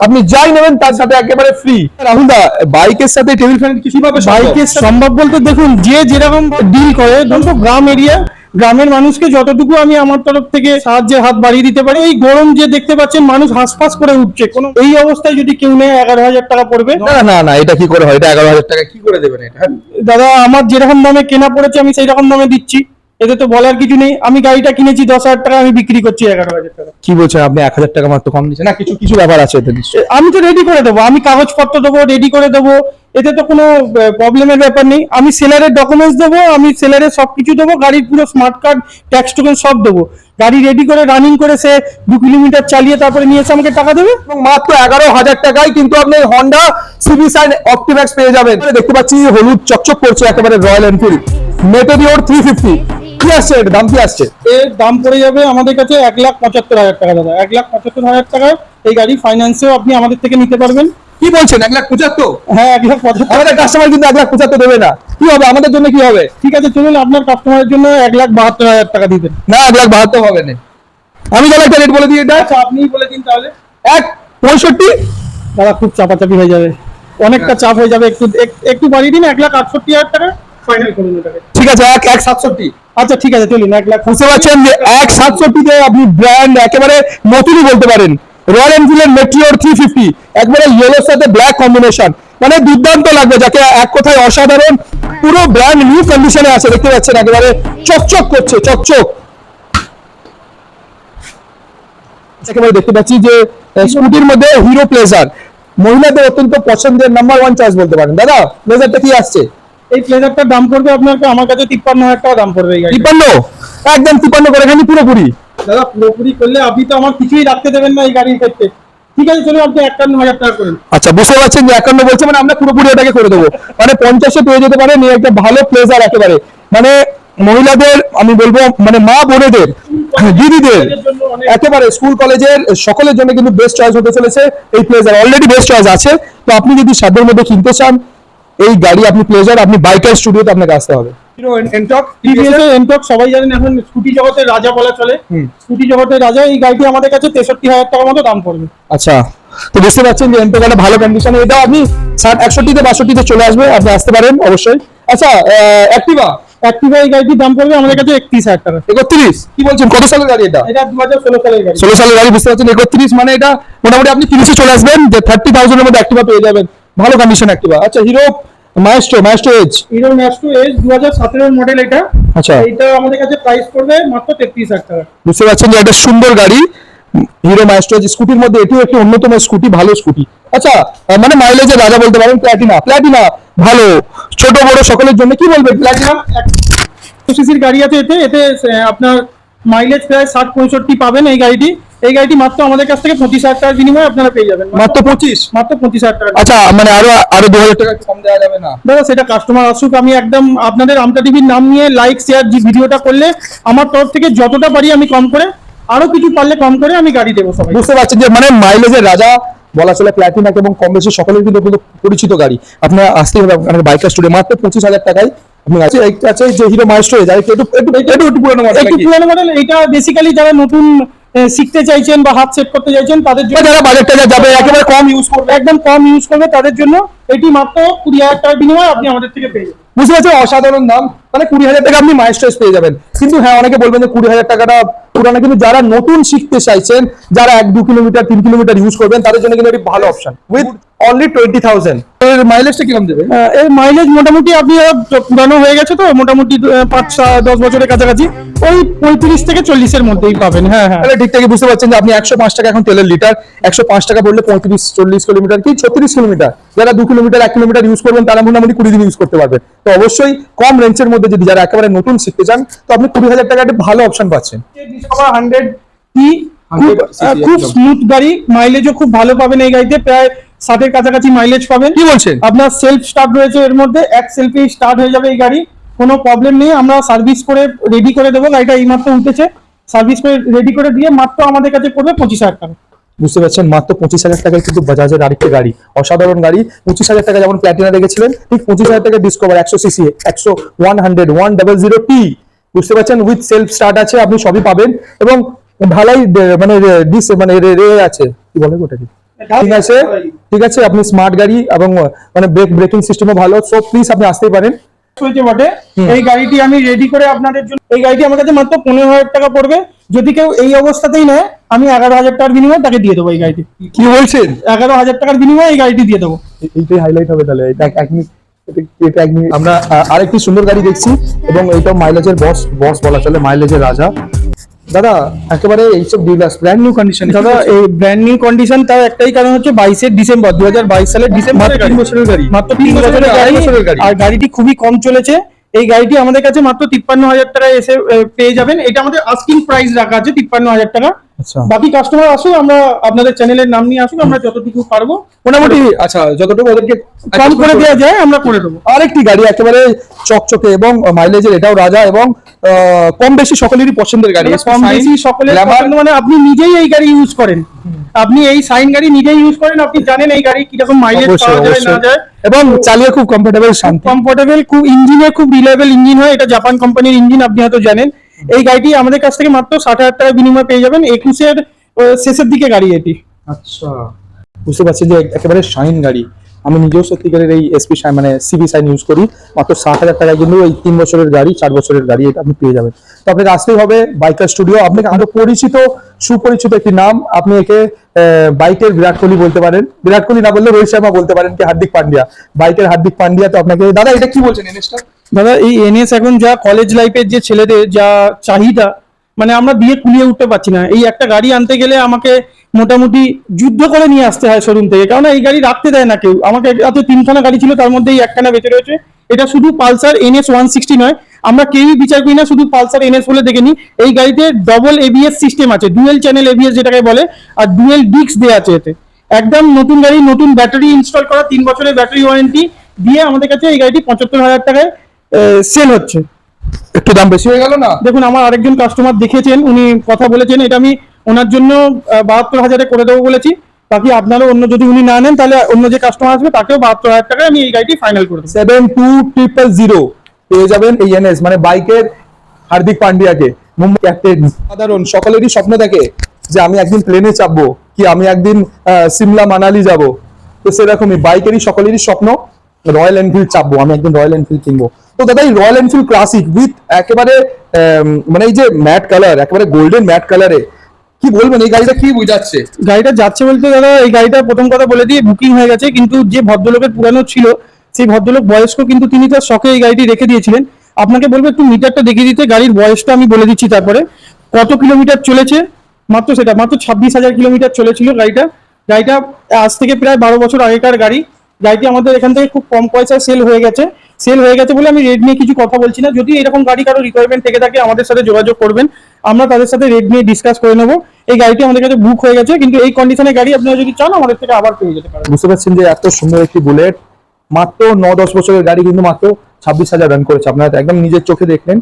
আপনি যাই নেবেন তার সাথে একেবারে ফ্রি রাহুল দা বাইকের সাথে টেবিল ফ্যান কীভাবে বাইকের সম্ভব বলতে দেখুন যে যেরকম ডিল করে ধরুন তো গ্রাম এরিয়া গ্রামের মানুষকে যতটুকু আমি আমার তরফ থেকে সাহায্যের হাত বাড়িয়ে দিতে পারি এই গরম যে দেখতে পাচ্ছেন মানুষ হাসফাস করে উঠছে। কোনো এই অবস্থায় যদি কেউ নেয় এগারো হাজার টাকা পড়বে। না না না এটা কি করে হয়? এটা এগারো হাজার টাকা কি করে দেবেন এটা? দাদা আমার যেরকম দামে কেনা পড়েছে আমি সেই রকম দামে দিচ্ছি। এতে তো বলার কিছু নেই। আমি গাড়িটা কিনেছি দশ হাজার টাকা আমি বিক্রি করছি এগারো হাজার টাকা। কি বলছেন আপনি? এক হাজার টাকা মাত্র কম দিচ্ছেন না কিছু কিছু ব্যাপার আছে এতে নিশ্চয়ই। আমি তো রেডি করে দেবো। আমি কাগজপত্র দেবো রেডি করে দেবো। এতে তো কোনো প্রবলেমের ব্যাপার নেই। আমি সেলারের ডকুমেন্টস দেবো আমি সেলারের সব কিছু দেবো গাড়ির পুরো স্মার্ট কার্ড ট্যাক্স টোকেন সব দেবো। গাড়ি রেডি করে রানিং করে সে দু কিলোমিটার চালিয়ে তারপরে নিয়ে এসে আমাকে টাকা দেবে? এবং মাত্র এগারো হাজার টাকায় কিন্তু আপনি হন্ডা সিবি সাইন অপটিম্যাক্স পেয়ে যাবেন। এখানে দেখতে পাচ্ছি হলুদ চকচক করছে একেবারে Royal Enfield Meteor three fifty কি আসছে? এর দাম কি আসছে? এর দাম পড়ে যাবে আমাদের কাছে এক লাখ পঁচাত্তর হাজার টাকা দাদা। এক লাখ পঁচাত্তর হাজার টাকায় এই গাড়ি ফাইন্যান্সেও আপনি আমাদের থেকে নিতে পারবেন। কি বলছেন? এক লাখ পঁচাত্তর? হ্যাঁ এক লাখ পঁচাত্তর। আমাদের কাস্টমার কিন্তু এক লাখ পঁচাত্তর দেবে না। কি হবে? আমাদের জন্য কি হবে? ঠিক আছে চলুন আপনার কাস্টমারের জন্য এক লাখ বাহাত্তর হাজার টাকা দিবেন না এক লাখ বাহাত্তর হবে না। আমি তাহলে একটা রেট বলে দিই এটা। আচ্ছা আপনিই বলে দিন তাহলে। এক পঁয়ষট্টি? দাদা খুব চাপাচাপি হয়ে যাবে। অনেকটা চাপ হয়ে যাবে একটু একটু বাড়িয়ে দিন এক লাখ আটষট্টি হাজার টাকা। ফাইনাল করুন এটাকে ঠিক আছে এক এক সাতষট্টি। আচ্ছা ঠিক আছে চলুন এক লাখ বুঝতে পারছেন যে এক সাতষট্টিতে আপনি ব্র্যান্ড একেবারে নতুনই বলতে পারেন। রয়্যাল এনফিল্ডের মেট্রিওর থ্রি ফিফটি একবারে ইয়েলোর সাথে ব্ল্যাক কম্বিনেশন মানে দুর্দান্ত লাগবে যাকে এক কথায় অসাধারণ পুরো ব্র্যান্ড নিউ কন্ডিশনে আছে দেখতে পাচ্ছেন একেবারে চকচক করছে চকচক। একেবারে দেখতে পাচ্ছি যে স্কুটির মধ্যে হিরো প্লেজার মহিলাদের অত্যন্ত পছন্দের নাম্বার ওয়ান চয়েস বলতে পারেন। দাদা প্লেজারটা কি আসছে? এই প্লেজারটার দাম পড়বে আপনার আমার কাছে তিপ্পান্ন হাজার টাকা দাম পড়বে এই গাড়ি তিপ্পান্ন? একদম তিপ্পান্ন করে খালি পুরোপুরি। দাদা পুরোপুরি করলে আপনি তো আমার কিছুই রাখতে দেবেন না এই গাড়ির ক্ষেত্রে। ঠিক আছে চলুন আপনি একান্ন হাজার টাকা করুন। আচ্ছা বুঝতে পারছেন যে একান্ন বলছে মানে আমরা পুরোপুরি এটাকে করে দেবো। মানে পঞ্চাশে পেয়ে যেতে পারেন এই একটা ভালো প্লেজার একেবারে। মানে মহিলাদের আমি বলব মানে মা বোনেদের দিদিদের একেবারে স্কুল কলেজের সকলের জন্য কিন্তু বেস্ট চয়েস হতে চলেছে। এই প্লেজার অলরেডি বেস্ট চয়েস আছে। তো আপনি যদি সাধ্যের মধ্যে কিনতে চান এই গাড়ি আপনি প্লেজার আপনি বাইকার স্টুডিওতে আপনাকে আসতে হবে। সবাই জানেন এখন স্কুটি জগতের রাজা বলা চলে। স্কুটি জগতের রাজা এই গাড়িটি আমাদের কাছে তেষট্টি হাজার টাকার মতো দাম পড়বে। আচ্ছা তো বুঝতে পারছেন যে এনটক একটা ভালো কন্ডিশনে এটা আপনি ষাট একষট্টিতে বাষট্টিতে চলে আসবে আপনি আসতে পারেন অবশ্যই। আচ্ছা অ্যাক্টিভা অ্যাক্টিভা এই গাড়িটির দাম পড়বে আমাদের কাছে একত্রিশ হাজার টাকা। একত্রিশ? কি বলছেন? কত সালের গাড়ি এটা? এটা দু হাজার ষোলো সালের গাড়ি। ষোলো সালের গাড়ি বুঝতে পারছেন একত্রিশ মানে এটা মোটামুটি আপনি তিরিশে চলে আসবেন যে থার্টি থাউজেন্ডের মধ্যে অ্যাক্টিভা পেয়ে যাবেন। ভালো কন্ডিশন অ্যাক্টিভা আচ্ছা Hero Maestro Maestro Edge Hero ন্যাস্টো Edge দু হাজার সতেরোর মডেল এটা। আচ্ছা। এইটা আমাদের কাছে প্রাইস পড়বে মাত্র তেত্রিশ হাজার টাকা। বুঝতে পারছেন যে একটা সুন্দর গাড়ি। হিরো মাইস্ট্রো এজ স্কুটির মধ্যে এটিও একটি অন্যতম স্কুটি ভালো স্কুটি আচ্ছা মানে মাইলেজের রাজা বলতে পারেন প্ল্যাটিনা প্ল্যাটিনা ভালো। ছোট বড় সকলের জন্য কি বলবেন? প্ল্যাটিনা সিসির গাড়ি আছে এতে। এতে আপনার মাইলেজ প্রায় ষাট পঁয়ষট্টি পাবেন এই গাড়িটি। এই গাড়িটি মাত্র আমাদের কাছ থেকে পঁচিশ হাজার টাকার বিনিময়ে আপনারা পেয়ে যাবেন। মাত্র পঁচিশ? মাত্র পঁচিশ হাজার টাকা আচ্ছা মানে আরও আরও দু হাজার টাকা কম দেওয়া যাবে না? দাদা সেটা কাস্টমার আসুক আমি একদম আপনাদের আমটা টিভির নাম নিয়ে লাইক শেয়ার যে ভিডিওটা করলে আমার তরফ থেকে যতটা পারি আমি কম করে আরও কিছু পারলে কম করে আমি গাড়ি দেবো সবাই বুঝতে পারছেন যে মানে মাইলেজের রাজা বলা চলে প্ল্যাটিনাকে এবং কম বেশি সকলের কিন্তু পরিচিত গাড়ি। আপনার আসতেই হবে আপনার বাইকার স্টুডিও মাত্র পঁচিশ হাজার টাকায় আছে। আছে যে হিরো মাইস্ট্রো যায় একটু একটু একটু একটু পুরনো মডেল একটু পুরোনো মডেল এটা বেসিক্যালি যারা নতুন শিখতে চাইছেন বা হাত সেট করতে চাইছেন তাদের জন্য যারা বাজেট টাকা যাবে একেবারে কম ইউজ করবে। একদম কম ইউজ করবে তাদের জন্য এটি মাত্র কুড়ি হাজার টাকার বিনিময়ে আপনি আমাদের থেকে পেয়ে যাবেন। বুঝতে পারছেন? অসাধারণ দাম। মানে কুড়ি হাজার টাকা আপনি মাইস্ট্রেস পেয়ে যাবেন। কিন্তু হ্যাঁ অনেকে বলবেন যে কুড়ি হাজার টাকাটা পুরানো কিন্তু যারা নতুন শিখতে চাইছেন যারা এক দু কিলোমিটার তিন কিলোমিটার ইউজ করবেন তাদের জন্য কিন্তু এটি ভালো option with only twenty thousand এর মাইলেজটা কীরকম দেবে? এর মাইলেজ মোটামুটি আপনি পুরানো হয়ে গেছে তো মোটামুটি পাঁচ দশ বছরের কাছাকাছি। ওই পঁয়ত্রিশ থেকে চল্লিশের মধ্যেই পাবেন হ্যাঁ হ্যাঁ। তাহলে ঠিক থেকে বুঝতে পারছেন যে আপনি একশো পাঁচ টাকা এখন তেলের লিটার একশো পাঁচ টাকা বললে পঁয়ত্রিশ চল্লিশ কিলোমিটার কি ছত্রিশ কিলোমিটার। যারা দু কিলোমিটার এক কিলোমিটার ইউজ করবেন তারা মোটামুটি কুড়ি দিন ইউজ করতে পারবেন তো অবশ্যই কম রেঞ্জের মধ্যে যদি যারা একেবারে নতুন শিখতে চান তো আপনি কুড়ি হাজার টাকা একটা ভালো অপশন পাচ্ছেন। হান্ড্রেড খুব স্মুথ গাড়ি মাইলেজও খুব ভালো পাবেন এই গাড়িতে। প্রায় ষাটের কাছাকাছি মাইলেজ পাবেন। কি বলছেন? আপনার সেলফ স্টার্ট রয়েছে এর মধ্যে এক সেলফি স্টার্ট হয়ে যাবে এই গাড়ি। কোনো প্রবলেম নেই আমরা সার্ভিস করে রেডি করে দেবো গাড়িটা এইমাত্র উঠেছে। সার্ভিস করে রেডি করে দিয়ে মাত্র আমাদের কাছে পড়বে পঁচিশ হাজার টাকা। বুঝতে পারছেন মাত্র পঁচিশ হাজার টাকায় কিন্তু বাজাজের আরেকটি গাড়ি অসাধারণ গাড়ি। পঁচিশ হাজার টাকা যেমন প্ল্যাটিনা রেখেছিলেন ঠিক পঁচিশ হাজার টাকা ডিসকভার একশো সিসি একশো one hundred one double zero T বুঝতে পারছেন উইথ সেলফ স্টার্ট আছে আপনি সবই পাবেন। এবং ভালোই দে- মানে ডিস মানে রে রে আছে। কি বলে ওটা কি ঠিক আছে? ঠিক আছে আপনি স্মার্ট গাড়ি এবং মানে ব্রেক ব্রেকিং সিস্টেমও ভালো সো প্লিজ আপনি আসতেই পারেন। বটে। এই গাড়িটি আমি রেডি করে আপনাদের জন্য এই গাড়িটি আমার কাছে মাত্র পনেরো হাজার টাকা পড়বে। যদি কেউ এই অবস্থাতেই নেয় আমি এগারো হাজার টাকার বিনিময়ে তাকে দিয়ে দেবো এই গাড়িটি। কি বলছেন? এগারো হাজার টাকার বিনিময়ে এই গাড়িটি দিয়ে দেবো। এইটাই হাইলাইট হবে তাহলে। এটা এক- মিনিট এটা- এটা এক মিনিট আমরা আরেকটি সুন্দর গাড়ি দেখছি এবং এইটা মাইলেজের বস বস বলা চলে মাইলেজের রাজা। দাদা একেবারে এইসব ডিলার্স ব্র্যান্ড নিউ কন্ডিশন দাদা এই ব্র্যান্ড নিউ কন্ডিশন তার একটাই কারণ হচ্ছে বাইশের ডিসেম্বর দু হাজার বাইশ সালের ডিসেম্বর তিন বছরের গাড়ি। মাত্র তিন বছরের গাড়ি। আর গাড়িটি খুবই কম চলেছে। এই গাড়িটি আমাদের কাছে মাত্র তিপ্পান্ন হাজার টাকায় এসে পেয়ে যাবেন। এটা আমাদের আস্কিং প্রাইস রাখা আছে তিপ্পান্ন হাজার টাকা। বাকি কাস্টমার আসুক আমরা আপনাদের চ্যানেলের নাম নিয়ে আসুক আমরা যতটুকু পারব। মোটামুটি আচ্ছা যতটুকু ওদেরকে কম করে দেওয়া যায় আমরা করে দেবো। আরেকটি গাড়ি একেবারে চকচকে এবং মাইলেজের এটাও রাজা এবং কম বেশি সকলেরই পছন্দের গাড়ি কম বেশি সকলের মানে আপনি নিজেই এই গাড়ি ইউজ করেন। আপনি এই সাইন গাড়ি নিজেই ইউজ করেন আপনি জানেন এই গাড়ি কীরকম মাইলেজ পাওয়া যায় না যায়। এবং চালিয়ে খুব কমফোর্টেবল শান্তি। কমফোর্টেবল খুব ইঞ্জিনে খুব রিলায়েবল ইঞ্জিন হয় এটা জাপান কোম্পানির ইঞ্জিন আপনি হয়তো জানেন। এই গাড়িটি আমাদের কাছ থেকে মাত্র ষাট হাজার টাকা বিনিময়ে পেয়ে যাবেন। একুশের শেষের দিকে গাড়ি এটি। আচ্ছা। বুঝতে পারছি যে একেবারে শাইন গাড়ি। আমি নিজেও সত্যিকারের এই এসপি শাইন মানে সিবি শাইন ইউজ করি। মাত্র ষাট হাজার টাকায় কিন্তু এই তিন বছরের গাড়ি চার বছরের গাড়ি এটা আপনি পেয়ে যাবেন। তো আপনাকে আসতেই হবে বাইকার স্টুডিও আপনাকে আরও পরিচিত সুপরিচিত একটি নাম। আপনি একে বাইকের বিরাট কোহলি বলতে পারেন। বিরাট কোহলি না বললে রোহিত শর্মা বলতে পারেন কি হার্দিক পান্ডিয়া। বাইকের হার্দিক পান্ডিয়া তো আপনাকে দাদা এটা কি বলছেন এনএসটা দাদা, এই এনএস এখন যা কলেজ লাইফের যে ছেলেদের যা চাহিদা মানে আমরা দিয়ে কুলিয়ে উঠতে পারছি না। এই একটা গাড়ি আনতে গেলে আমাকে মোটামুটি যুদ্ধ করে নিয়ে আসতে হয় শোরুম থেকে। কারণ এই গাড়ি রাখতে দেয় না কেউ। আমাকে এত তিনখানা গাড়ি ছিল, তার মধ্যে এই একখানা বেঁচে রয়েছে। এটা শুধু পালসার এনএস ওয়ান সিক্সটি নয়। আমরা কেউই বিচার করি না, শুধু পালসার এনএস বলে দেখে নিই। এই গাড়িতে ডবল এবিএস সিস্টেম আছে ডুয়েল চ্যানেল এবিএস যেটাকে বলে, আর ডুয়েল ডিক্স দেওয়া আছে এতে। একদম নতুন গাড়ি, নতুন ব্যাটারি ইনস্টল করা, তিন বছরের ব্যাটারি ওয়ারেন্টি দিয়ে আমাদের কাছে এই গাড়িটি পঁচাত্তর হাজার টাকায় সেল হচ্ছে। একটু দাম বেশি হয়ে গেল না? দেখুন আমার আরেকজন কাস্টমার দেখেছেন উনি কথা বলেছেন এটা আমি ওনার জন্য বাহাত্তর হাজারে করে দেবো বলেছি। বাকি আপনারও অন্য যদি উনি না নেন তাহলে অন্য যে কাস্টমার আসবে তাকেও বাহাত্তর হাজার টাকায় আমি এই গাড়িটি ফাইনাল করে দেবো। সেভেন টু ট্রিপল জিরো পেয়ে যাবেন এই এনএস মানে বাইকের হার্দিক পান্ডিয়াকে। মুম্বাই ক্যাপ্টেন সাধারণ সকলেরই স্বপ্ন থাকে যে আমি একদিন প্লেনে চাপবো কি আমি একদিন সিমলা মানালি যাব। তো সেরকমই বাইকেরই সকলেরই স্বপ্ন রয়্যাল এনফিল্ড চাপবো আমি একদিন রয়্যাল এনফিল্ড কিনবো। তো দাদা, এই রয়্যাল এনফিল্ড ক্লাসিক উইথ একেবারে মানে এই যে ম্যাট কালার একেবারে গোল্ডেন ম্যাট কালারে কি বলবেন? এই গাড়িটা কি বুঝাচ্ছে? গাড়িটা যাচ্ছে বলতে দাদা, এই গাড়িটা প্রথম কথা বলে দিয়ে বুকিং হয়ে গেছে, কিন্তু যে ভদ্রলোকের পুরানো ছিল, সেই ভদ্রলোক বয়স্ক, কিন্তু তিনি তার শখে এই গাড়িটি রেখে দিয়েছিলেন। আপনাকে বলব, একটু মিটারটা দেখিয়ে দিতে, গাড়ির বয়সটা আমি বলে দিচ্ছি তারপরে। কত কিলোমিটার চলেছে? মাত্র সেটা, মাত্র ছাব্বিশ হাজার কিলোমিটার চলেছিল গাড়িটা। গাড়িটা আজ থেকে প্রায় বারো বছর আগেকার গাড়ি। গাড়িটি আমাদের এখান থেকে খুব কম পয়সায় সেল হয়ে গেছে। সেল হয়ে গেছে বলে আমি রেট নিয়ে কিছু কথা বলছি না। যদি এরকম গাড়ি কারও রিকোয়ারমেন্ট থেকে থাকে আমাদের সাথে যোগাযোগ করবেন। আমরা তাদের সাথে রেট নিয়ে ডিসকাস করে নেব। এই গাড়িটি আমাদের কাছে বুক হয়ে গেছে কিন্তু এই কন্ডিশনের গাড়ি আপনারা যদি চান আমাদের থেকে আবার পেয়ে যেতে পারেন। বুঝতে পারছেন যে এত সুন্দর একটি বুলেট মাত্র ন দশ বছরের গাড়ি কিন্তু মাত্র ছাব্বিশ হাজার রান করেছে। আপনারা একদম নিজের চোখে দেখলেন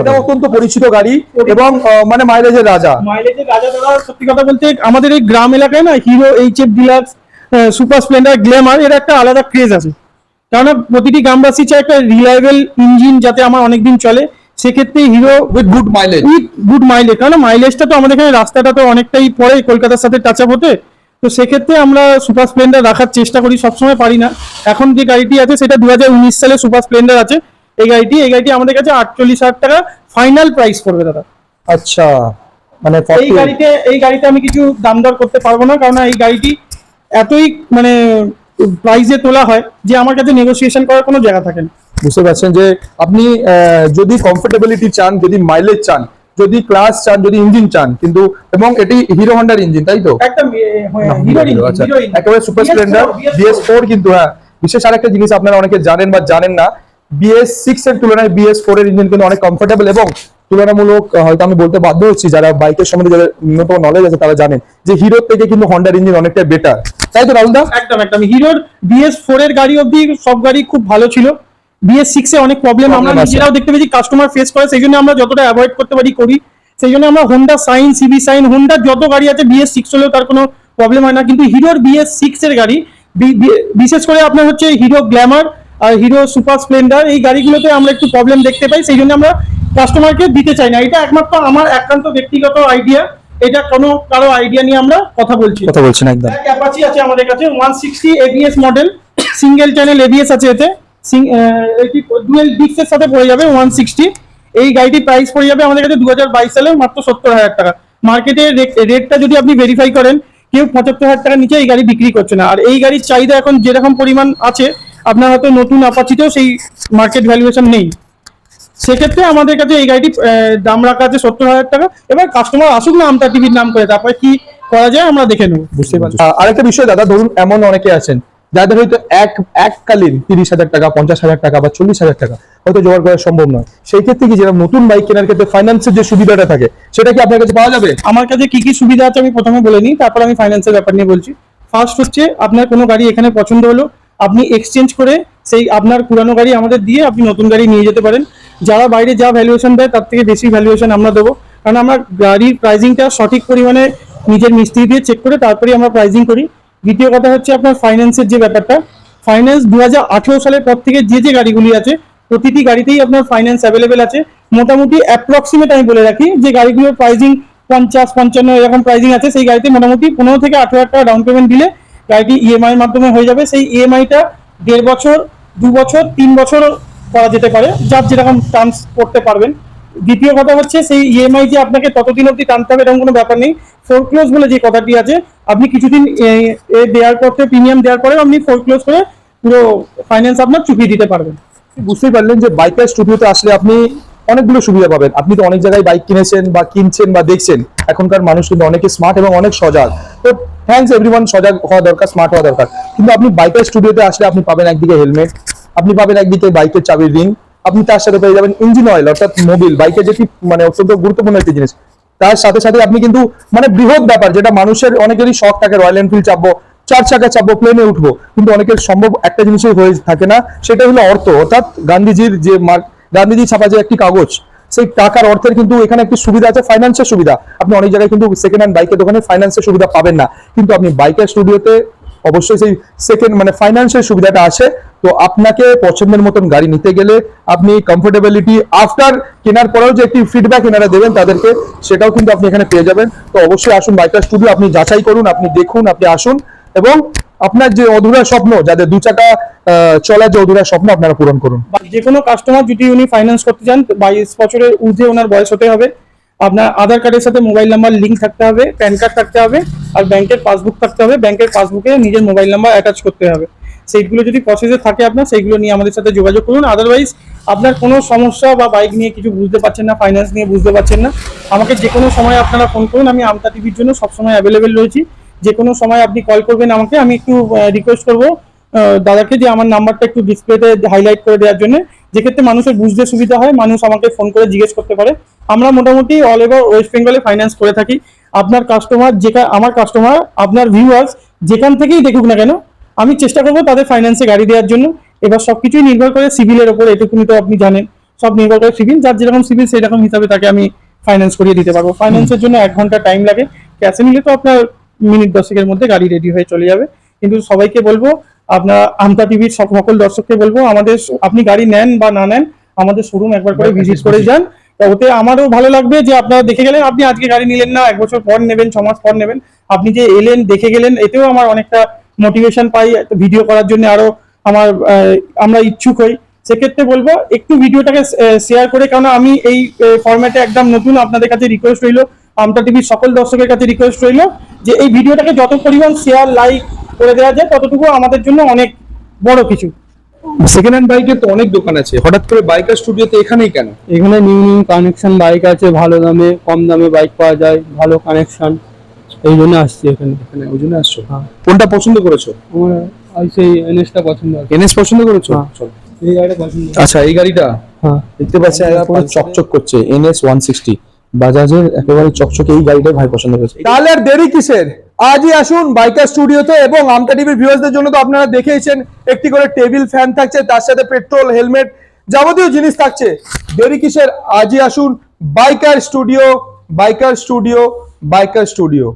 এটা অত্যন্ত পরিচিত গাড়ি এবং মানে মাইলেজের রাজা। মাইলেজের রাজা দাদা সত্যি কথা বলতে আমাদের এই গ্রাম এলাকায় না Hero H F Deluxe Super Splendor Glamour এর একটা আলাদা ক্রেজ আছে। কেননা প্রতিটি গ্রামবাসী চায় একটা রিলায়েবল ইঞ্জিন যাতে আমার অনেকদিন চলে সেক্ষেত্রে Hero with good mileage with good mileage কারণ মাইলেজটা তো আমাদের এখানে রাস্তাটা তো অনেকটাই পরে কলকাতার সাথে টাচ আপ হতে তো সেক্ষেত্রে আমরা সুপার স্প্লেন্ডার রাখার চেষ্টা করি সবসময় পারি না। এখন যে গাড়িটি আছে সেটা দু হাজার উনিশ সালে সুপার স্প্লেন্ডার আছে। এই গাড়িটি এই গাড়িটি আমাদের কাছে আটচল্লিশ হাজার টাকা ফাইনাল প্রাইস পড়বে দাদা। আচ্ছা মানে এই গাড়িতে এই গাড়িতে আমি কিছু দাম দর করতে পারব না কারণ এই গাড়িটি এতই মানে প্রাইসে তোলা হয় যে আমার কাছে নেগোসিয়েশন করার কোনো জায়গা থাকে না। বুঝতে পারছেন যে আপনি যদি কমফোর্টেবিলিটি চান যদি মাইলেজ চান যদি ক্লাস চান যদি ইঞ্জিন চান কিন্তু এবং এটি হিরো হন্ডার ইঞ্জিন তাই তো? একদম আচ্ছা একেবারে সুপার স্প্লেন্ডার বিএস ফোর কিন্তু হ্যাঁ বিশেষ আরেকটা জিনিস আপনারা অনেকে জানেন বা জানেন না বিএস সিক্স এর তুলনায় বিএস ফোর এর ইঞ্জিন কিন্তু অনেক কমফোর্টেবল এবং তুলনামূলক হয়তো আমি বলতে বাধ্য হচ্ছি যারা বাইকের সম্বন্ধে যাদের ন্যূনতম নলেজ আছে তারা জানেন যে হিরোর থেকে কিন্তু হন্ডার ইঞ্জিন অনেকটা বেটার তাই তো রাহুল দা একদম একদম। হিরোর বিএস ফোর এর গাড়ি অবধি সব গাড়ি খুব ভালো ছিল। বিএস সিক্স এ অনেক প্রবলেম আমরা নিজেরাও দেখতে পেয়েছি কাস্টমার ফেস করে। সেই জন্য আমরা যতটা অ্যাভয়েড করতে পারি করি। সেই জন্য আমরা হোন্ডা সাইন সিবি সাইন হোন্ডার যত গাড়ি আছে বিএস সিক্স হলেও তার কোনো প্রবলেম হয় না। কিন্তু হিরোর বিএস সিক্স এর গাড়ি বিশেষ করে আপনার হচ্ছে হিরো গ্ল্যামার আর হিরো সুপার স্প্লেন্ডার এই গাড়িগুলোতে আমরা একটু প্রবলেম দেখতে পাই। সেই জন্য আমরা কাস্টমারকে দিতে চাই না। এটা একমাত্র আমার একান্ত ব্যক্তিগত আইডিয়া এটা কোনো কারও আইডিয়া নিয়ে আমরা কথা বলছি কথা বলছেন একদম। ব্ল্যাক অ্যাপাচি আছে আমাদের কাছে one sixty ABS model single channel ABS আছে এতে। এটি ডুয়েল ডিক্সের সাথে পড়ে যাবে ওয়ান সিক্সটি এই গাড়িটির প্রাইস পড়ে যাবে আমাদের কাছে দু হাজার বাইশ সালে মাত্র সত্তর হাজার টাকা। মার্কেটে রেটটা যদি আপনি ভেরিফাই করেন কেউ পঁচাত্তর হাজার টাকার নিচে এই গাড়ি বিক্রি করছে না। আর এই গাড়ির চাহিদা এখন যেরকম পরিমাণ আছে আপনার হয়তো নতুন আপাচিতেও সেই মার্কেট ভ্যালুয়েশন নেই। সেক্ষেত্রে আমাদের কাছে এই গাড়িটি দাম রাখা আছে সত্তর হাজার টাকা এবার কাস্টমার আসুক না আমতা টিভির নাম করে তারপরে কি করা যায় আমরা দেখে নেব। বুঝতে পারছি। আরেকটা বিষয় দাদা ধরুন এমন অনেকে আছেন যাদের হয়তো এক এককালীন তিরিশ হাজার টাকা পঞ্চাশ হাজার টাকা বা চল্লিশ হাজার টাকা হয়তো জোগাড় করা সম্ভব নয়। সেই ক্ষেত্রে কি যেরকম নতুন বাইক কেনার ক্ষেত্রে ফাইন্যান্সের যে সুবিধাটা থাকে সেটা কি আপনার কাছে পাওয়া যাবে? আমার কাছে কি কি সুবিধা আছে আমি প্রথমে বলে নিই তারপর আমি ফাইন্যান্সের ব্যাপার নিয়ে বলছি। ফার্স্ট হচ্ছে আপনার কোনো গাড়ি এখানে পছন্দ হলো আপনি এক্সচেঞ্জ করে সেই আপনার পুরানো গাড়ি আমাদের দিয়ে আপনি নতুন গাড়ি নিয়ে যেতে পারেন। যারা বাইরে যা ভ্যালুয়েশন দেয়, তার থেকে বেশি ভ্যালুয়েশন আমরা দেবো। কারণ আমরা গাড়ির প্রাইজিংটা সঠিক পরিমাণে নিজের মিস্ত্রি দিয়ে চেক করে তারপরেই আমরা প্রাইজিং করি। দ্বিতীয় কথা হচ্ছে আপনার ফাইন্যান্সের যে ব্যাপারটা। ফাইন্যান্স দু হাজার আঠেরো সালের পর থেকে যে যে গাড়িগুলি আছে, প্রতিটি গাড়িতেই আপনার ফাইন্যান্স অ্যাভেলেবেল আছে। মোটামুটি অ্যাপ্রক্সিমেট আমি বলে রাখি যে গাড়িগুলোর প্রাইজিং পঞ্চাশ, পঞ্চান্ন এরকম প্রাইজিং আছে, সেই গাড়িতে মোটামুটি পনেরো থেকে আঠেরো হাজার টাকা ডাউন পেমেন্ট দিলে গাড়িটি ইএমআই এর মাধ্যমে হয়ে যাবে। সেই ইএমআইটা দেড় বছর দু বছর তিন বছর করা যেতে পারে যার যেরকম টার্মস করতে পারবেন। দ্বিতীয় কথা হচ্ছে সেই ইএমআই যে আপনাকে ততদিন অবধি টানতে হবে এরকম কোনো ব্যাপার নেই। ফোরক্লোজ বলে যে কথাটি আছে আপনি কিছুদিন এ, দেওয়ার পরে প্রিমিয়াম দেওয়ার পরে আপনি ফোরক্লোজ করে পুরো ফাইন্যান্স আপনার চুকিয়ে দিতে পারবেন। বুঝতেই পারলেন যে বাইকার স্টুডিওতে আসলে আপনি অনেকগুলো সুবিধা পাবেন। আপনি তো অনেক জায়গায় বাইক কিনেছেন বা কিনছেন বা দেখছেন। এখনকার মানুষ কিন্তু অনেকে স্মার্ট এবং অনেক সজাগ। তো থ্যাংকস এভরিওয়ান সজাগ হওয়া দরকার স্মার্ট হওয়া দরকার। কিন্তু আপনি বাইকার স্টুডিওতে আসলে আপনি পাবেন একদিকে হেলমেট আপনি পাবেন একদিকে বাইকের চাবির রিং আপনি তার সাথে পেয়ে যাবেন ইঞ্জিন অয়েল অর্থাৎ মোবিল বাইকের যেটি মানে অত্যন্ত গুরুত্বপূর্ণ একটি জিনিস। তার সাথে সাথে আপনি কিন্তু মানে বৃহৎ ব্যাপার, যেটা মানুষের, অনেকেরই শখ থাকে রয়্যাল এনফিল্ড চাপবো, চার চাকা চাপবো প্লেনে উঠবো। কিন্তু অনেকের সম্ভব একটা জিনিসই হয়ে থাকে না, সেটা হলো অর্থ। অর্থাৎ গান্ধীজির যে গান্ধীজি ছাপা যে একটি কাগজ, সেই টাকার অর্থের কিন্তু এখানে একটি সুবিধা আছে ফাইন্যান্সের সুবিধা। আপনি অনেক জায়গায় কিন্তু সেকেন্ড হ্যান্ড বাইকের দোকানে ফাইন্যান্সের সুবিধা পাবেন না। কিন্তু আপনি বাইকের স্টুডিওতে অবশ্যই সেই সেকেন্ড মানে ফাইন্যান্সের সুবিধাটা আছে। তো আপনাকে পছন্দের মতন গাড়ি নিতে গেলে আপনি কমফোর্টেবিলিটি আফটার কেনার পরেও যে একটি ফিডব্যাক এনারা দেবেন তাদেরকে, সেটাও কিন্তু আপনি এখানে পেয়ে যাবেন। তো অবশ্যই আসুন বাইকার স্টুডিও আপনি যাচাই করুন, আপনি দেখুন, আপনি আসুন এবং আপনার যে অধুরা স্বপ্ন, যাদের দু চাকা চলার যে অধুরা স্বপ্ন, আপনারা পূরণ করুন। যে কোনো কাস্টমার যদি উনি ফাইন্যান্স করতে চান, বাইশ বছরের ঊর্ধ্বে ওনার বয়স হতে হবে। আপনার আধার কার্ডের সাথে মোবাইল নাম্বার লিঙ্ক থাকতে হবে, প্যান কার্ড থাকতে হবে আর ব্যাংকের পাসবুক থাকতে হবে। ব্যাংকের পাসবুকে নিজের মোবাইল নাম্বার অ্যাটাচ করতে হবে। সেইগুলো যদি প্রসেসে থাকে আপনার, সেইগুলো নিয়ে আমাদের সাথে যোগাযোগ করুন। আদারওয়াইজ আপনার কোনো সমস্যা বা বাইক নিয়ে কিছু বুঝতে পারছেন না ফাইন্যান্স নিয়ে বুঝতে পারছেন না, আমাকে যে কোনো সময় আপনারা ফোন করুন। আমি আমতা টিভির জন্য সবসময় অ্যাভেলেবেল রয়েছি। যে কোনো সময় আপনি কল করবেন আমাকে। আমি একটু রিকোয়েস্ট করব দাদাকে যে আমার নাম্বারটা একটু ডিসপ্লেতে হাইলাইট করে দেওয়ার জন্য। যেক্ষেত্রে মানুষের বুঝতে সুবিধা হয়, মানুষ আমাকে ফোন করে জিজ্ঞেস করতে পারে। আমরা মোটামুটি অল ওভার ওয়েস্ট বেঙ্গলে ফাইন্যান্স করে থাকি। আপনার কাস্টমার যেটা আমার কাস্টমার আপনার ভিউয়ার্স যেখান থেকেই দেখুক না কেন, আমি চেষ্টা করব তাদের ফাইন্যান্সে গাড়ি দেওয়ার জন্য। এবার সব কিছুই নির্ভর করে সিভিলের ওপর, এটুকুনি তো আপনি জানেন। সব নির্ভর করে সিভিল যার যেরকম সিভিল সেই রকম হিসাবে তাকে আমি ফাইন্যান্স করিয়ে দিতে পারব। ফাইন্যান্সের জন্য এক ঘণ্টা টাইম লাগে। ক্যাশে নিলে তো আপনার মিনিট দশেকের মধ্যে গাড়ি রেডি হয়ে চলে যাবে। কিন্তু সবাইকে বলব আপনার আমতা টিভির সকল দর্শককে বলব আমাদের আপনি গাড়ি নেন বা না নেন আমাদের শোরুম একবার করে ভিজিট করে যান। ওতে আমারও ভালো লাগবে যে আপনারা দেখে গেলেন আপনি আজকে গাড়ি নিলেন না এক বছর পর নেবেন ছ মাস পর নেবেন। আপনি যে এলেন দেখে গেলেন এতেও আমার অনেকটা মোটিভেশন পাই ভিডিও করার জন্য আরও আমার আমরা ইচ্ছুক হই। সেক্ষেত্রে বলব একটু ভিডিওটাকে শেয়ার করে কারণ আমি এই ফরম্যাটে একদম নতুন আপনাদের কাছে রিকোয়েস্ট রইল আমতা টিভির সকল দর্শকের কাছে রিকোয়েস্ট রইল যে এই ভিডিওটাকে যত পরিমাণ শেয়ার লাইক করে দেওয়া যায় ততটুকু আমাদের জন্য অনেক বড় কিছু। সেকেন্ড হ্যান্ড বাইকের তো অনেক দোকান আছে। হঠাৎ করে বাইকার স্টুডিওতে এখানেই কেন? এখানে নিউ নিউ কানেকশন বাইক আছে ভালো দামে কম দামে বাইক পাওয়া যায় ভালো কানেকশন এই জন্য আসছি এখানে। এখানে ওই জন্য আসছো? হ্যাঁ। কোনটা পছন্দ করেছ? আমার ওই সেই এনএসটা পছন্দ এনএস পছন্দ করেছ? হ্যাঁ। চলো। এই গাড়িটা পছন্দ আচ্ছা এই গাড়িটা? হ্যাঁ। দেখতে পাচ্ছেন একদম চকচক করছে এনএস ওয়ান সিক্সটি বাজাজের একেবারে চকচকে এই গাড়িটাই ভাই পছন্দ করেছে। তাহলে আর দেরি কিসের? আজই আসুন বাইকার স্টুডিওতে এবং আমটা টিভির ভিউয়ার্সদের জন্য তো আপনারা দেখেইছেন, একটি করে টেবিল ফ্যান থাকছে, তার সাথে পেট্রোল, হেলমেট যাবতীয় জিনিস থাকছে। দেরি কিসের? আজই আসুন biker studio biker studio biker studio.